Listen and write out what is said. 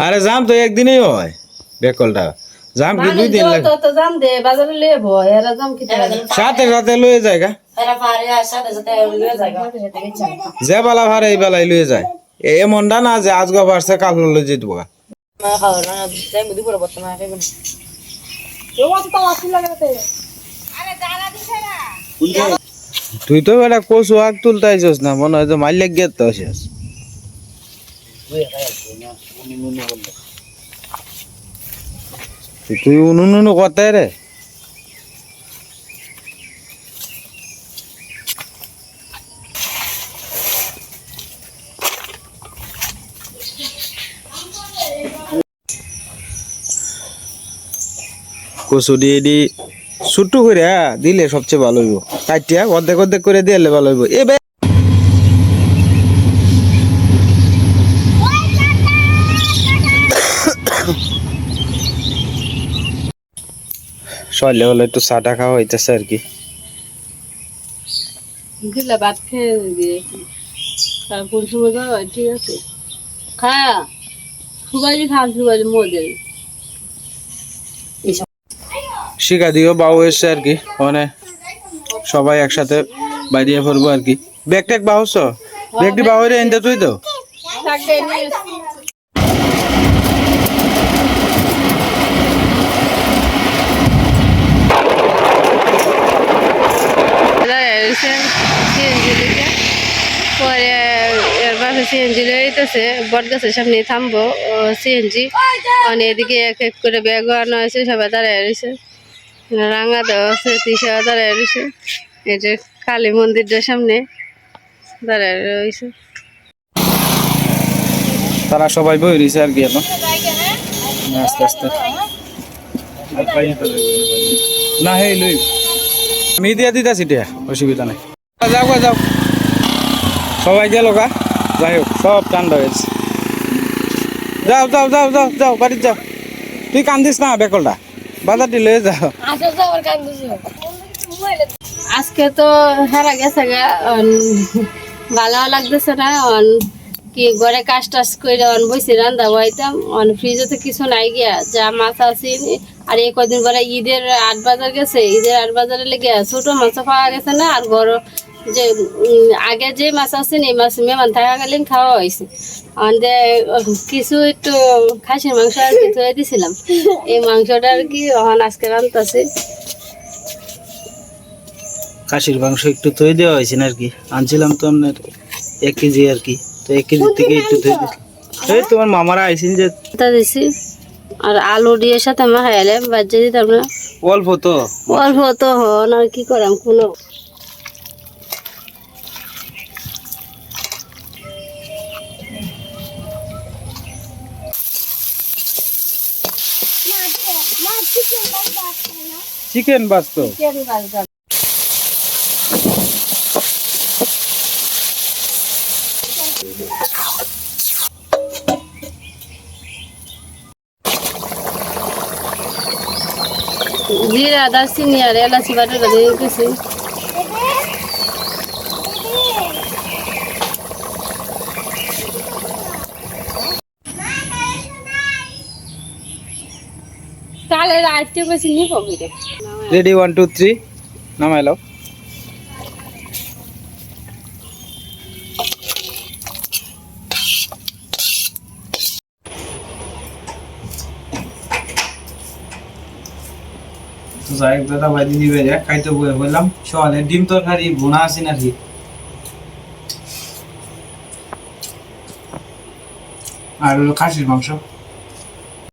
আরে জাম তো একদিনেই হয় বেকলটা। জাম কি দুই দিন লাগে। তো জাম দে বাজারে লেবো এরা জাম কি সাথে সাথে লয়ে যায় গা। যে বেলা ভারে এই বেলায় লয়ে যায়। এ- এমনটা না যে আজকে পারছে কাল লয়ে যেত গা। তুই তো বেটা কচু আগ তুলতে আইসস না, মনে হয় তো মাইল গিয়ে তো আসিস তুই উনুন উনু কথাই রে। কচু দিয়ে দি ছোট্ট করে দিলে সবচেয়ে ভালো হইব। কাটিয়া অর্ধেক অর্ধেক করে দিলে ভালো হইব। এ সকালে হলে একটু চাটা খাওয়া হইতেছে আর কি। ভাত খেয়ে তারপর যাওয়া ঠিক আছে। খা। সুবাজি খান সুবাজি মোদের শিখা দিও বাউ এসছে আর কি। মানে সবাই একসাথে বাইরে পড়ব আর কি। ব্যাগ ট্যাগ বাহুস ব্যাগটি বাহুরে এনতে তুই তো? পরে সিএনজি সামনে থামবো। সিএনজি অনেক এদিকে এক এক করে ব্যাগ আনা হয়েছে, সবাই দাঁড়ায় রয়েছে। রাঙা দেওয়া আছে, তিসা দাঁড়ায় রয়েছে। যে কালী মন্দিরটার সামনে দাঁড়ায় রয়েছে। তারা সবাই বই রয়েছে আর কি এখন। আস্তে আস্তে। না হে লই আমি দিয়া দিতেছি টিয়া অসুবিধা নাই। যাও যাও সবাই গেল গা। যাই হোক, সব ঠান্ডা হয়েছে যাও যাও যাও যাও যাও বাড়ি যাও। তুই কান্দিস না, বেকলটা। বাজারটি লয়ে যাও। আজকে তো হারা গেছে গা ভালো লাগতেছে না, অন, কি ঘরে কাজ টাজ করে অন বসে রান্না বইতাম অন ফ্রিজে তো কিছু নাই গিয়া, যা মাছ আছে আর এই কদিন পরে ঈদের আট বাজার গেছে, ঈদের আট বাজারে লেগে ছোট মাছ পাওয়া গেছে না, আর বড় যে আগে যে মাছ আছে এই মাছ মেহমান থাকাকালীন খাওয়া হয়েছে। আমাদের কিছু একটু খাসির মাংস আর কি ধুয়ে দিছিলাম। এই মাংসটা আর কি অহন আজকে রান্তাছে খাসির মাংস একটু তৈরি দেওয়া হয়েছে না আর কি আনছিলাম তো আপনার এক কেজি আর কি। তো এক কেজি থেকে একটু তৈরি এই তোমার মামারা আইসিন যে তা দিছি। আর আলু দিয়ে সাথে মাখাইলে বাজে দিতাম না। অল্প তো। অল্প তো হন আর কি করাম কোনো চিকেন বাস্ত জিরা দারচিনি আর এলাচি বাটা দিয়ে দিতেছি রে। রেডি ওয়ান টু থ্রি নামাইলাও যাই দাদা খাইতে বয়ে বললাম ডিম তরকারি বোনা আছে নাকি? আর হলো খাসির মাংস।